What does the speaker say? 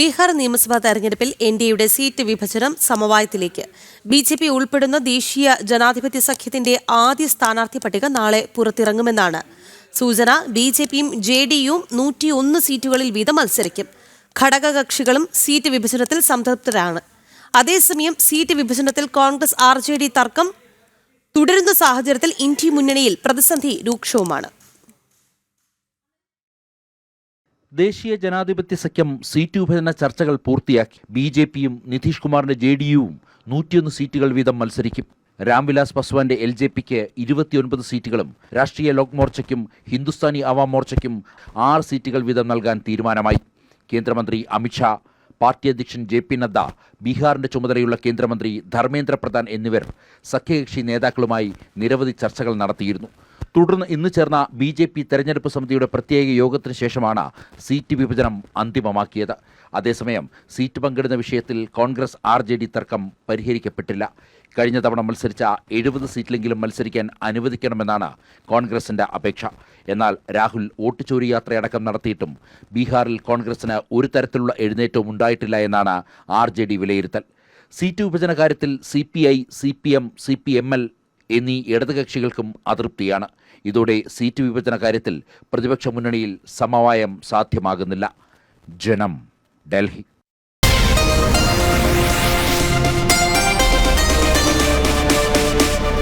ബീഹാർ നിയമസഭാ തെരഞ്ഞെടുപ്പിൽ N D എയുടെ സീറ്റ് വിഭജനം സമവായത്തിലേക്ക്. ബി ജെ പി ഉൾപ്പെടുന്ന ദേശീയ ജനാധിപത്യ സഖ്യത്തിന്റെ ആദ്യ സ്ഥാനാർത്ഥി പട്ടിക നാളെ പുറത്തിറങ്ങുമെന്നാണ്. സൂചന ബി ജെ പിയും ജെ ഡി നൂറ്റിയൊന്ന് സീറ്റുകളിൽ വീതം മത്സരിക്കും. ഘടകകക്ഷികളും സീറ്റ് വിഭജനത്തിൽ സംതൃപ്തരാണ്. അതേസമയം സീറ്റ് വിഭജനത്തിൽ കോൺഗ്രസ് ആർ തർക്കം തുടരുന്ന സാഹചര്യത്തിൽ ഇന്ത്യ മുന്നണിയിൽ പ്രതിസന്ധി രൂക്ഷവുമാണ്. ദേശീയ ജനാധിപത്യ സഖ്യം സീറ്റ് വിഭജന ചർച്ചകൾ പൂർത്തിയാക്കി. ബി ജെ പിയും നിതീഷ് കുമാറിന്റെ ജെ ഡി യുവും നൂറ്റിയൊന്ന് സീറ്റുകൾ വീതം മത്സരിക്കും. രാംവിലാസ് പസ്വാന്റെ എൽ ജെ പിക്ക് ഇരുപത്തിയൊൻപത് സീറ്റുകളും രാഷ്ട്രീയ ലോക് മോർച്ചയ്ക്കും ഹിന്ദുസ്ഥാനി അവാം മോർച്ചയ്ക്കും ആറ് സീറ്റുകൾ വീതം നൽകാൻ തീരുമാനമായി. കേന്ദ്രമന്ത്രി അമിത്ഷാ പാർട്ടി അധ്യക്ഷൻ ജെ പി നദ്ദ ബീഹാറിന്റെ ചുമതലയുള്ള കേന്ദ്രമന്ത്രി ധർമ്മേന്ദ്ര പ്രധാൻ എന്നിവർ സഖ്യകക്ഷി നേതാക്കളുമായി നിരവധി ചർച്ചകൾ നടത്തിയിരുന്നു. തുടർന്ന് ഇന്ന് ചേർന്ന ബി ജെ പി തെരഞ്ഞെടുപ്പ് സമിതിയുടെ പ്രത്യേക യോഗത്തിന് ശേഷമാണ് സീറ്റ് വിഭജനം അന്തിമമാക്കിയത്. അതേസമയം സീറ്റ് പങ്കിടുന്ന വിഷയത്തിൽ കോൺഗ്രസ് ആർ ജെ ഡി തർക്കം പരിഹരിക്കപ്പെട്ടില്ല. കഴിഞ്ഞ തവണ മത്സരിച്ച എഴുപത് സീറ്റിലെങ്കിലും മത്സരിക്കാൻ അനുവദിക്കണമെന്നാണ് കോൺഗ്രസിന്റെ അപേക്ഷ. എന്നാൽ രാഹുൽ വോട്ട് ചോരി യാത്രയടക്കം നടത്തിയിട്ടും ബീഹാറിൽ കോൺഗ്രസിന് ഒരു തരത്തിലുള്ള എഴുന്നേറ്റവും ഉണ്ടായിട്ടില്ല എന്നാണ് ആർ ജെ ഡി വിലയിരുത്തൽ. സീറ്റ് വിഭജന കാര്യത്തിൽ C P I C P M C P M L എന്നീ ഇടതുകക്ഷികൾക്കും അതൃപ്തിയാണ്. ഇതോടെ സീറ്റ് വിഭജന കാര്യത്തിൽ പ്രതിപക്ഷ മുന്നണിയിൽ സമവായം സാധ്യമാകുന്നില്ല. ജനം ഡൽഹി.